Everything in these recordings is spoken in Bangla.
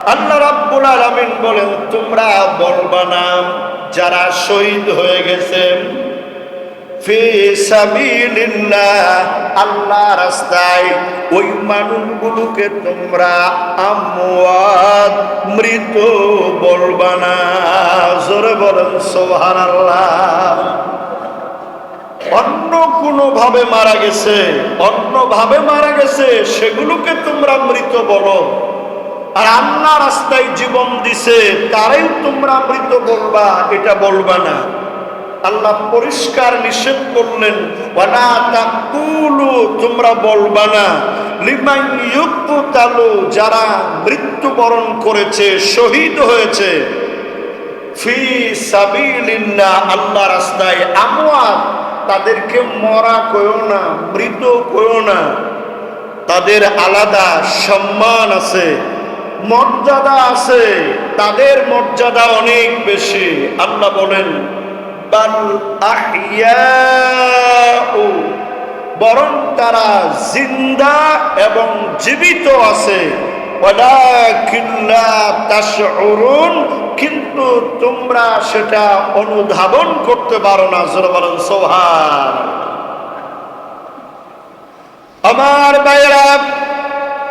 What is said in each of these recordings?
আল্লাহ রাব্বুল আলামিন বলেন, তোমরা বলবা না, যারা শহীদ হয়ে সাবিলিল্লাহ আল্লাহ রাস্তায় ওই মানুষগুলোকে তোমরা আমওয়াত, মৃত বলবা না। জোরে বলেন, সুবহানাল্লাহ। অন্য কোনো ভাবে মারা গেছে অন্য ভাবে মারা গেছে, সেগুলোকে তোমরা মৃত বলো। আর আল্লাহ রাস্তায় জীবন দিছে, তারাই তোমরা মৃত বলবা, এটা বলবা না। আল্লাহ পরিষ্কার নিষেধ করলেন তোমরা বলবা না। যারা মৃত্যুবরণ করেছে, শহীদ হয়েছে। ফি আল্লাহ রাস্তায় আমওয়াত, তাদেরকে মরা কয়ো না, মৃত কয়ো না। তাদের আলাদা সম্মান আছে। মর্যাদা আছে, তাদের মর্যাদা অনেক বেশি। আল্লাহ বলেন বরং তারা জিন্দা এবং জীবিত আছে। কিন্তু তোমরা সেটা অনুধাবন করতে পারো না। জোরে বলেন সোহান আমার বাইরা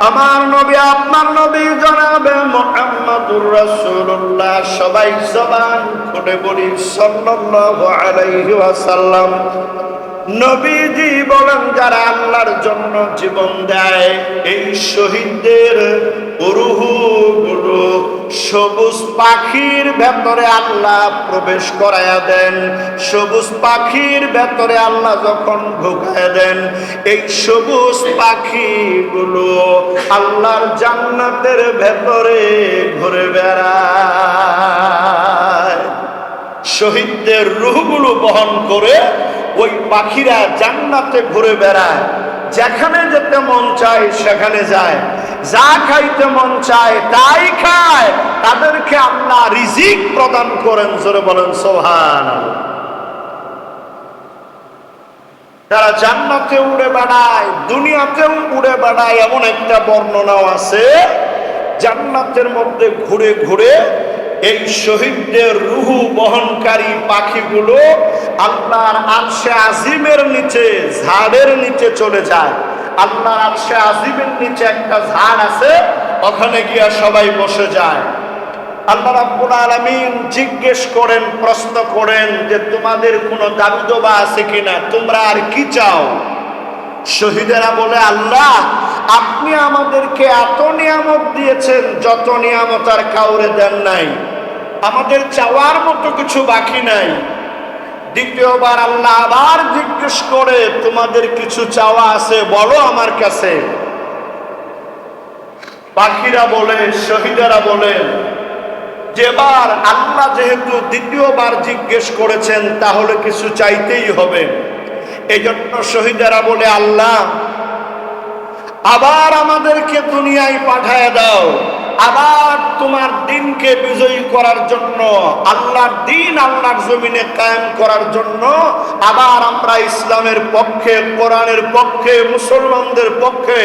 আমার নবী আপনার নবী জনাবে মোহাম্মদুর রাসূলুল্লাহ। সবাই জবান খুলে বলি সাল্লাল্লাহু আলাইহি ওয়াসাল্লাম। নবীজি বলেন, যারা আল্লাহর জন্য জীবন দেয়, এই শহীদদের রুহু গুলো সবুজ পাখির ভেতরে আল্লাহ প্রবেশ করায়া দেন। সবুজ পাখির ভেতরে আল্লাহ যখন ঢুকায় দেন, এই সবুজ পাখিগুলো আল্লাহর জান্নাতের ভেতরে ঘুরে বেড়ায়। শহীদদের রুহগুলো বহন করে ওই পাখিরা জান্নাতে ঘুরে বেড়ায়। যেখানে যেতে মন চায় সেখানে যায়। যা খাইতে মন চায় তাই খায়। তাদেরকে আল্লাহ রিজিক প্রদান করেন, জোরে বলেন সোহান তারা জান্নাতে উড়ে বেড়ায়, দুনিয়াতেও উড়ে বেড়ায়, এমন একটা বর্ণনাও আছে। জান্নাতের মধ্যে ঘুরে ঘুরে এই শহীদদের রুহু বহনকারী পাখিগুলো আল্লাহর আরশে আজিমের নিচে, ঝাড়ের নিচে চলে যায়। আল্লাহর আরশে আজিমের নিচে একটা ঝাড় আছে, ওখানে গিয়া সবাই বসে যায়। আল্লাহ রাব্বুল আলামিন জিজ্ঞেস করেন, প্রশ্ন করেন যে, তোমাদের কোনো দাবি দোবা আছে কিনা? তোমরা আর কি চাও? শহীদেরা বলে, আল্লাহ, আপনি আমাদেরকে এত নিয়ামত দিয়েছেন, যত নিয়ামত আর কাউরে দেন নাই। আমাদের চাওয়ার মতো কিছু বাকি নাই। দ্বিতীয়বার আল্লাহ আবার জিজ্ঞেস করে, তোমাদের কিছু চাওয়া আছে, বলো আমার কাছে। পাখিরা বলে, শহীদেরা বলেন যেবার আল্লাহ যেহেতু দ্বিতীয়বার জিজ্ঞেস করেছেন, তাহলে কিছু চাইতেই হবে। এই জন্য শহীদেরা বলে আল্লাহ, আবার আমাদেরকে দুনিয়ায় পাঠায় দাও। আবার তোমার দিনকে বিজয়ী করার জন্য, আল্লাহর দিন আল্লাহর জমিনে কায়েম করার জন্য, আবার আমরা ইসলামের পক্ষে, কোরআনের পক্ষে, মুসলমানদের পক্ষে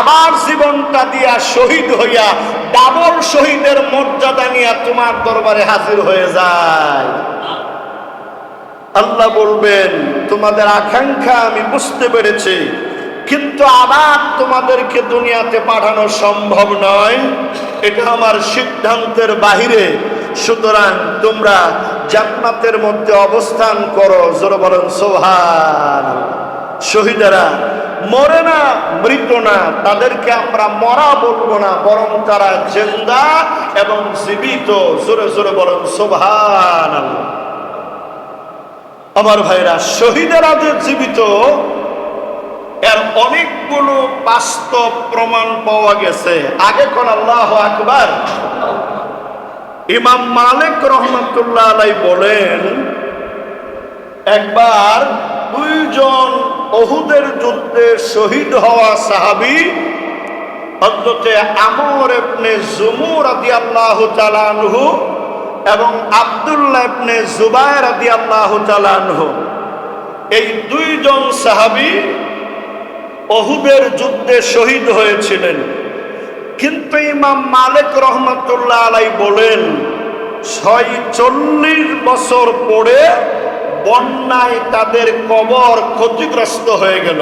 আবার জীবনটা দিয়া শহীদ হইয়া ডাবল শহীদের মর্যাদা নিয়ে তোমার দরবারে হাজির হয়ে যায়। আল্লাহ বলবেন, তোমাদের আকাঙ্ক্ষা আমি বুঝতে পেরেছি, কিন্তু আবার তোমাদেরকে দুনিয়াতে পাঠানো সম্ভব নয়। এটা আমার সিদ্ধান্তের বাহিরে। সুতরাং তোমরা জান্নাতের মধ্যে অবস্থান করো। জোর বলেন সোহান শহীদেরা, মরে না, মৃত না, তাদেরকে আমরা মরা বলব না, বরং তারা জেন্দা এবং জীবিত। জোরে জোরে বলেন সোভান আমার ভাইরা শহীদেরা যে জীবিত। এর অনেকগুলো বাস্তব প্রমাণ পাওয়া গেছে। আগে কোন আল্লাহ আকবার। ইমাম মালিক রহমতুল্লাহ আলাই বলেন, একবার দুইজন অহুদের যুদ্ধে শহীদ হওয়া সাহাবি হজরতে আমর ইবনে জুমুর আদি আল্লাহ আনহু এবং আব্দুল্লাহ ইবনে জুবায়ের রাদিয়াল্লাহু তাআলা এই দুইজন সাহাবী অহুদের যুদ্ধে শহীদ হয়েছিলেন। কিন্তু ইমাম মালিক রহমতুল্লাহ আলাই বলেন ছয় চল্লিশ বছর পরে বন্যায় তাদের কবর ক্ষতিগ্রস্ত হয়ে গেল।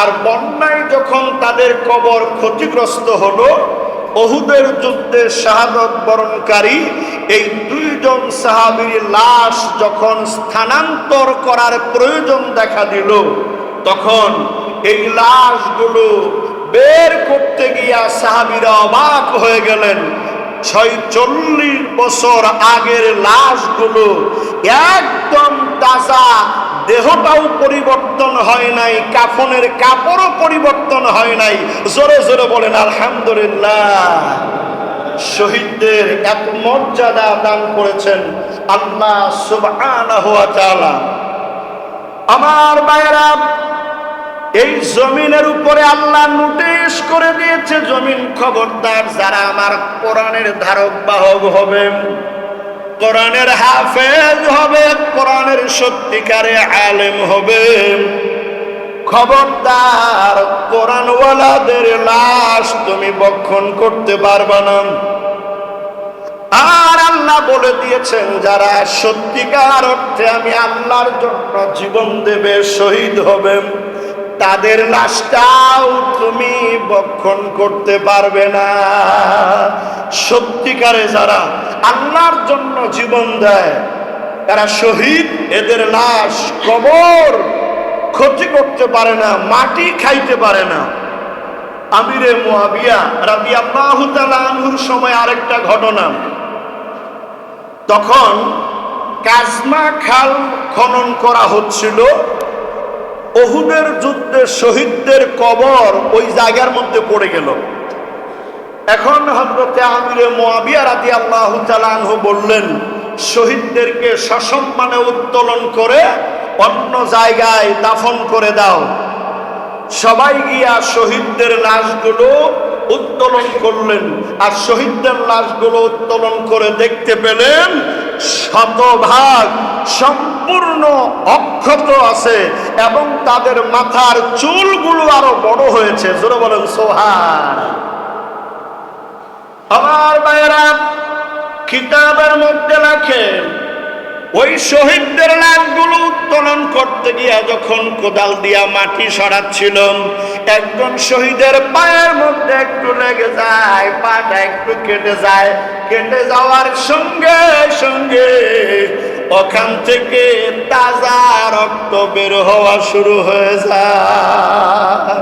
আর বন্যায় যখন তাদের কবর ক্ষতিগ্রস্ত হলো, অহুদের যুদ্ধে শাহাদত বরণকারী এই দুইজন সাহাবীর লাশ যখন স্থানান্তর করার প্রয়োজন দেখা দিল, তখন এই লাশগুলো বের করতে গিয়া সাহাবিরা অবাক হয়ে গেলেন। ছয়চল্লিশ বছর আগের লাশগুলো একদম তাজা, দেহটাও পরিবর্তন হয় নাই, কাফনের কাপড়ও পরিবর্তন হয় নাই। জোরে জোরে বলেন, আলহামদুলিল্লাহ। শহীদদের এত মর্যাদা দান করেছেন আল্লাহ তাআলা। আমার ভাইয়েরা, এই জমিনের উপরে আল্লাহ নোটিশ করে দিয়েছে, জমিন খবরদার যারা আমার কোরআনের ধারক, বাহক হবে, কোরআনের হাফেজ হবে, কোরআনের সত্যিকারে আলেম হবে। খবরদার, কোরআনওয়ালাদের লাশ তুমি বক্ষণ করতে পারবা না। আর আল্লাহ বলে দিয়েছেন, যারা সত্যিকার অর্থে আমি আল্লাহর জন্য জীবন দেবে, শহীদ হবে, তাদের লাশটাও তুমি বক্ষণ করতে পারবে না। সত্যিকারে যারা আল্লাহর জন্য জীবন দেয়, তারা শহীদ, এদের লাশ কবর ক্ষতি করতে পারে না, মাটি খাইতে পারে না। আমিরে মুয়াবিয়া রাবি আল্লাহ আনহুর সময় আরেকটা ঘটনা। তখন কাজমা খাল খনন করা হচ্ছিল। অহুদের যুদ্ধে শহীদদের কবর ওই জায়গার মধ্যে পড়ে গেল। এখন হজরতে আমিরে মোয়াবিয়া রাতি আল্লাহ বললেন, শহীদদেরকে সসম্মানে উত্তোলন করে অন্য জায়গায় দাফন করে দাও। সবাই গিয়া শহীদদের লাশগুলো উত্তোলন করলেন। আর শহীদদের লাশগুলো উত্তোলন করে দেখতে পেলেন শতভাগ সম্পূর্ণ অক্ষত আছে এবং তাদের মাথার চুলগুলো আরও বড় হয়েছে। জোরে বলেন সোহার আমার বাইরা কিতাবের মধ্যে রাখেন ওই শহীদদের লাশগুলো উত্তোলন করতে গিয়া যখন কোদাল দিয়া মাটি সরাচ্ছিল, একজন শহীদের পায়ের মধ্যে একটু লেগে যায়, পাটা একটু কেটে যায়। কেটে যাওয়ার সঙ্গে সঙ্গে ওখান থেকে তাজা রক্ত বের হওয়া শুরু হয়ে যায়।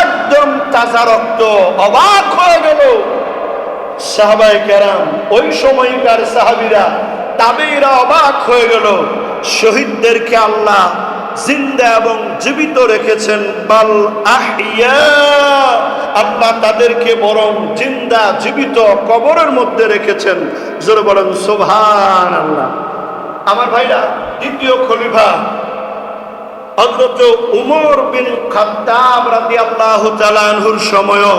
একদম তাজা রক্ত অবাক হয়ে গেল। সাহাবাই কেরাম, ওই সময়কার সাহাবিরা তাবেইরা অবাক হয়ে গেল। শহীদদেরকে আল্লাহ জিন্দা এবং জীবিত রেখেছেন। বাল আহিয়া আল্লাহ তাদেরকে বরং জিন্দা, জীবিত কবরের মধ্যে রেখেছেন। জোরে বলেন সোভান আল্লাহ আমার ভাইরা, দ্বিতীয় খলিফা হজরত উমর বিন খাত্তাব রাদি আল্লাহ তালানহুর সময়ও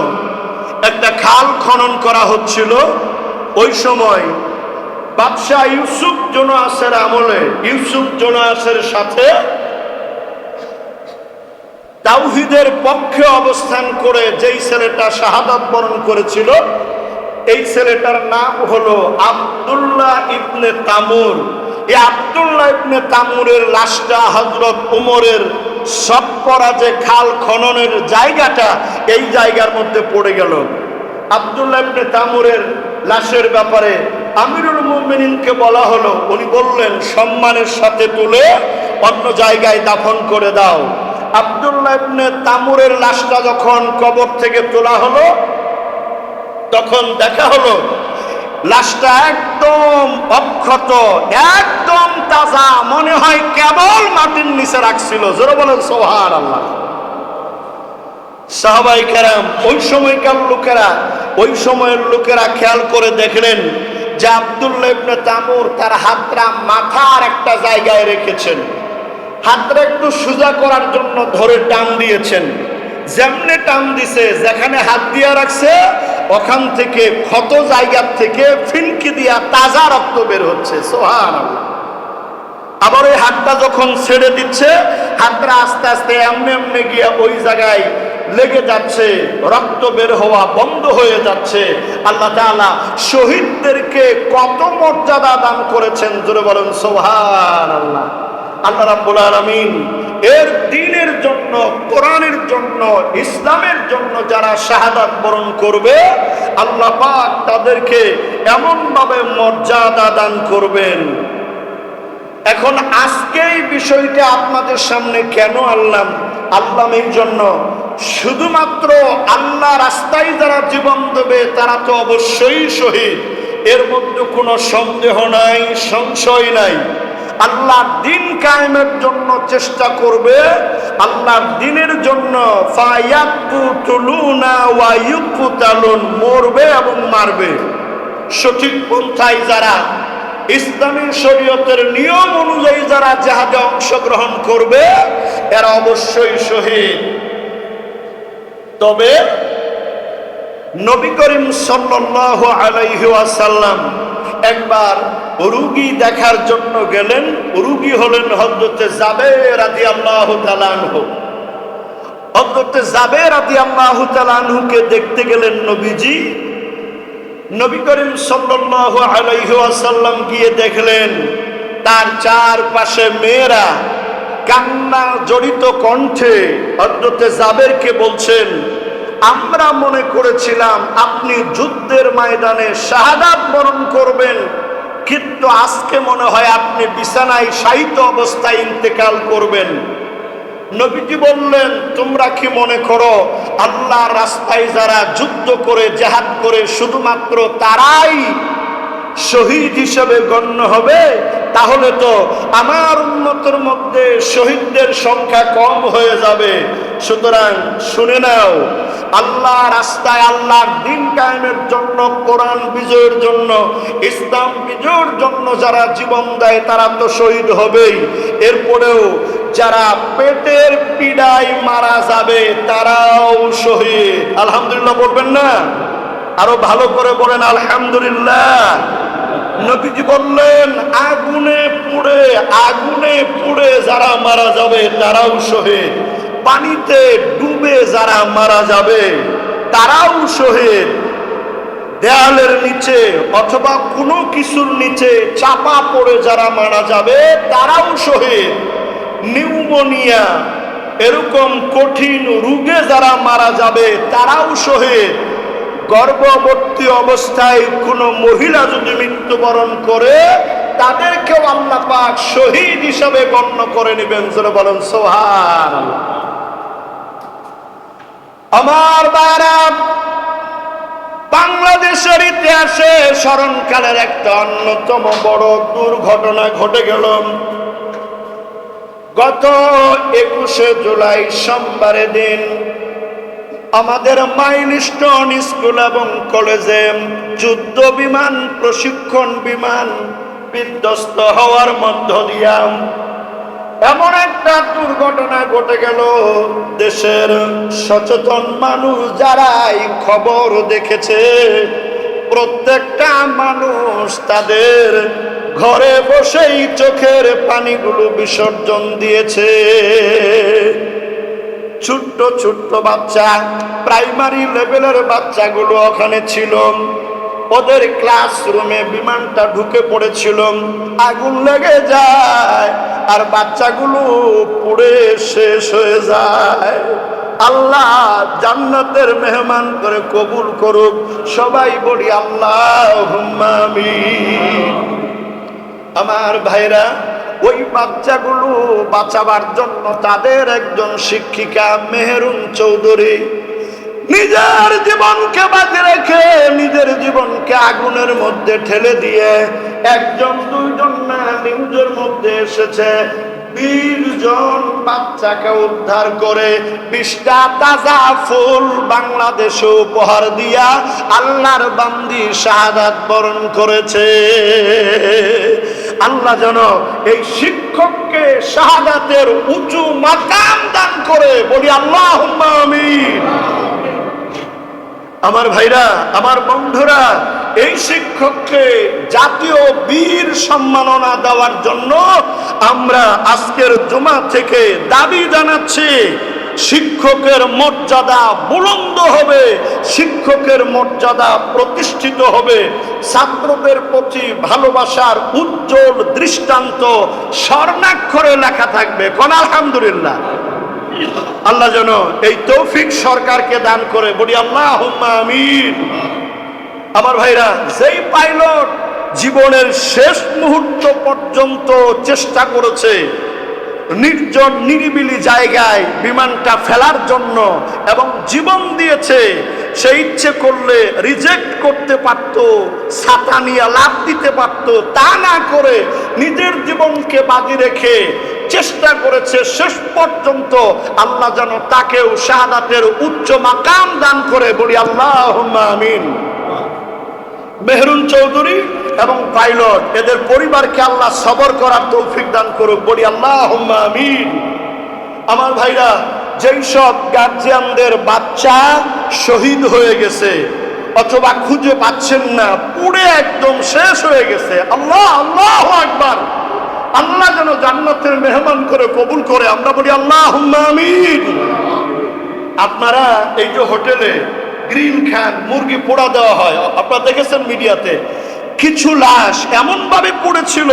একটা খাল খনন করা হচ্ছিল। ওই সময় বাদশাহ ইউসুফ জোনাসের আমলে, ইউসুফ জোনাসের সাথে তাওহিদের পক্ষে অবস্থান করে যেই ছেলেটা শাহাদাত বরণ করেছিল, এই ছেলেটার নাম হলো আব্দুল্লাহ ইবনে তামুর। এই আব্দুল্লাহ ইবনে তামুরের লাশটা হজরত উমরের সব করা যে খাল খননের জায়গাটা, এই জায়গার মধ্যে পড়ে গেল। আব্দুল্লাহ ইবনে তামুরের লাশের ব্যাপারে আমিরুল মুমিনিনকে বলা হলো, উনি বললেন, সম্মানের সাথে তুলে অন্য জায়গায় দাফন করে দাও। আব্দুল্লাহ ইবনে তামুরের লাশটা যখন কবর থেকে তোলা হলো, তখন দেখা হলো, লাশটা একদম অক্ষত, একদম তাজা, মনে হয় কেবল মাটির নিচে রাখছিল। জোরে বলেন সোহার আল্লাহ সাহাবাই কেরাম, ওই সময়কার লোকেরা, ওই সময়ের লোকেরা খেয়াল করে দেখলেন যে আব্দুল্লাহ ইবনে তামুর তার হাতটা মাথার একটা জায়গায় রেখেছেন। হাতটা একটু সোজা করার জন্য ধরে টান দিয়েছেন। যেমনে টান দিছে, যেখানে হাত দিয়া রাখছে, ওখান থেকে ক্ষত জায়গার থেকে ফিনকি দিয়া তাজা রক্ত বের হচ্ছে। সোহান আবার ওই হাতটা যখন ছেড়ে দিচ্ছে হাতটা আস্তে আস্তে এমনি এমনি গিয়া ওই জায়গায় লেগে যাচ্ছে, রক্ত বের হওয়া বন্ধ হয়ে যাচ্ছে। আল্লাহ তাআলা শহীদদেরকে কত মর্যাদা দান করেছেন, জোরে বলেন সোহান আল্লাহ আল্লাহ রাব্বুল আলামিন এর দিনের জন্য, কোরআনের জন্য, ইসলামের জন্য যারা শাহাদাত বরণ করবে, আল্লাহ পাক তাদেরকে এমন ভাবে মর্যাদা দান করবেন। এখন আজকে এই বিষয়টা আপনাদের সামনে কেন আনলাম? আল্লাহ এই জন্য শুধুমাত্র আল্লাহ রাস্তায় যারা জীবন দেবে, তারা তো অবশ্যই শহীদ। এর মধ্যে কোনো সন্দেহ নাই, সংশয় নাই। আল্লাহ দিন কায়েমের জন্য চেষ্টা করবে। আল্লাহ দিনের জন্য মরবে এবং মারবে। সঠিক পন্থায় যারা ইসলামী শরীয়তের নিয়ম অনুযায়ী যারা জাহাজে অংশগ্রহণ করবে, এরা অবশ্যই শহীদ। তবে নবী করিম সাল্লাল্লাহু আলাইহি ওয়াসাল্লাম একবার রুগী দেখার জন্য গেলেন। রুগী হলেন হযরতে জাবের রাদিয়াল্লাহু তাআলা আনহু। হযরতে জাবের রাদিয়াল্লাহু তাআলা আনহুকে দেখতে গেলেন নবীজি। নবী করিম সাল্লাল্লাহু আলাইহি ওয়াসাল্লাম গিয়ে দেখলেন, তার চারপাশে মেয়েরা কান্না জড়িত কণ্ঠে হযরতে জাবেরকে বলছেন, আমরা মনে করেছিলাম আপনি যুদ্ধের ময়দানে শাহাদাত বরণ করবেন, কিন্তু আজকে মনে হয় আপনি বিছানায় শায়িত অবস্থায় ইন্তেকাল করবেন। নবীজি বললেন, তোমরা কি মনে করো আল্লাহ রাস্তায় যারা যুদ্ধ করে, জেহাদ করে, শুধুমাত্র তারাই শহীদ হিসেবে গণ্য হবে, তাহলে তো আমার উন্নতের মধ্যে শহীদদের সংখ্যা কম হয়ে যাবে। সুতরাং শুনে নাও, আল্লাহ রাস্তায় আল্লাহর দিন কায়েমের জন্য, কোরআন বিজয়ের জন্য, ইসলাম বিজয়ের জন্য যারা জীবন দেয়, তারা তো শহীদ হবেই। এরপরেও যারা পেটের পীড়ায় মারা যাবে, তারাও শহীদ। আলহামদুলিল্লাহ বলবেন না? আরও ভালো করে বলেন, আলহামদুলিল্লাহ। নবীজি বললেন, আগুনে পুড়ে আগুনে পুড়ে যারা মারা যাবে তারাও শহীদ পানিতে ডুবে যারা মারা যাবে তারাও শহীদ দেয়ালের নিচে অথবা কোনো কিছুর নিচে চাপা পড়ে যারা মারা যাবে তারাও শহীদ নিউমোনিয়া, এরকম কঠিন রোগে যারা মারা যাবে তারাও শহীদ গর্ভবর্তী অবস্থায় কোনো মহিলা যদি মৃত্যুবরণ করে, তাদেরকেও আল্লাহ পাক শহীদ হিসাবে গণ্য করে নেবেন। যেন বলেন সোহান আমার বারা, বাংলাদেশের ইতিহাসে স্মরণকালের একটা অন্যতম বড় দুর্ঘটনা ঘটে গেল। গত একুশে জুলাই সোমবারের দিন আমাদের মাইলস্টোন স্কুল এবং কলেজে যুদ্ধ বিমান, প্রশিক্ষণ বিমান বিধ্বস্ত হওয়ার মধ্য দিয়া এমন একটা দুর্ঘটনা ঘটে গেল। দেশের সচেতন মানুষ যারাই খবর দেখেছে, প্রত্যেকটা মানুষ তাদের ঘরে বসেই চোখের পানিগুলো বিসর্জন দিয়েছে। ছোট্ট ছোট্ট বাচ্চা প্রাইমারি লেভেলের বাচ্চাগুলো ওখানে ছিল। ওদের ক্লাসরুমে বিমানটা ঢুকে পড়েছিল। আগুন লেগে যায় আর বাচ্চাগুলো পুড়ে শেষ হয়ে যায়। আল্লাহ জান্নাতের মেহমান করে কবুল করুক। সবাই বলি আল্লাহ আমার ভাইরা ওই বাচ্চাগুলো বাঁচাবার জন্য তাদের একজন শিক্ষিকা মেহরুন চৌধুরী নিজের জীবনকে বাজে রেখে, নিজের জীবনকে আগুনের মধ্যে ঠেলে দিয়ে একজন, দুইজন না নিউজের মধ্যে এসেছে। বাচ্চাকে উদ্ধার করে তাজা ফুল বাংলাদেশে উপহার দিয়া আল্লাহর বান্দি শাহাদাত বরণ করেছে। আল্লাহ যেন এই শিক্ষককে শাহাদাতের উঁচু মাকাম দান করে বলি আল্লাহ আমিন। আমার ভাইরা, আমার বন্ধুরা, এই শিক্ষককে জাতীয় বীর সম্মাননা দেওয়ার জন্য আমরা আজকের জমা থেকে দাবি জানাচ্ছি শিক্ষকের মর্যাদা বুলন্দ হবে, শিক্ষকের মর্যাদা প্রতিষ্ঠিত হবে। ছাত্রদের প্রতি ভালোবাসার উজ্জ্বল দৃষ্টান্ত স্বর্ণাক্ষরে লেখা থাকবে। কোন আলহামদুলিল্লাহ। আল্লাহ যেন এই তৌফিক সরকারকে দান করে। বলি আল্লাহ আমিন। আমার ভাইরা, যেই পাইলট জীবনের শেষ মুহূর্ত পর্যন্ত চেষ্টা করেছে নির্জন নিরিবিলি জায়গায় বিমানটা ফেলার জন্য এবং জীবন দিয়েছে, সে ইচ্ছে করলে রিজেক্ট করতে পারত ছাতা নিয়ে লাভ দিতে পারত, তা না করে নিজের জীবনকে বাজি রেখে চেষ্টা করেছে, শেষ পর্যন্ত আল্লাহ যেন তাকেও শাহাদাতের উচ্চ মাকাম দান করে, বলি আল্লাহ আমিন। মেহরুন চৌধুরী এবং পাইলট। এদের পরিবারকে আল্লাহ সবর করার তৌফিক দান করুক। বলি আল্লাহ আমিন। আমার ভাইরা, যেই সব গার্জিয়ানদের বাচ্চা শহীদ হয়ে গেছে, অথবা খুঁজে পাচ্ছেন না, পুড়ে একদম শেষ হয়ে গেছে, আল্লাহ আল্লাহ একবার আল্লাহ যেন জান্নাতের মেহমান করে কবুল করে। আমরা বলি আল্লাহ আমিন। আপনারা এই যে হোটেলে গ্রিল খান মুরগি পোড়া দেওয়া হয়। আপনারা দেখেছেন মিডিয়াতে? কিছু লাশ এমন ভাবে পড়েছিল,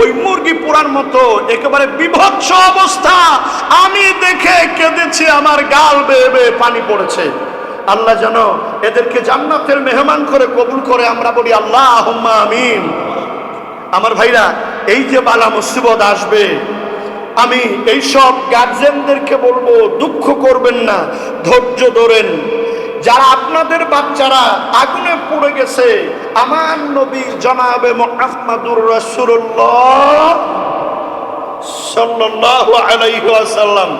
ওই মুরগি পোড়ার মতো, একেবারে বিভৎস অবস্থা। আমি দেখে কেঁদেছি, আমার গাল বেয়ে বেয়ে পানি পড়েছে। আল্লাহ যেন এদেরকে জান্নাতের মেহমান করে কবুল করে, আমরা বলি আল্লাহ আমিন। আমার ভাইরা, এই যে বালা মুসিবত আসবে, আমি এই সব গার্জেনদেরকে বলব, দুঃখ করবেন না, ধৈর্য ধরেন। যারা আপনাদের বাচ্চারা আগুনে পড়ে গেছে আমার নবী জনাবে মোহাম্মদুর রাসূলুল্লাহ সাল্লাল্লাহু আলাইহি ওয়াসাল্লাম।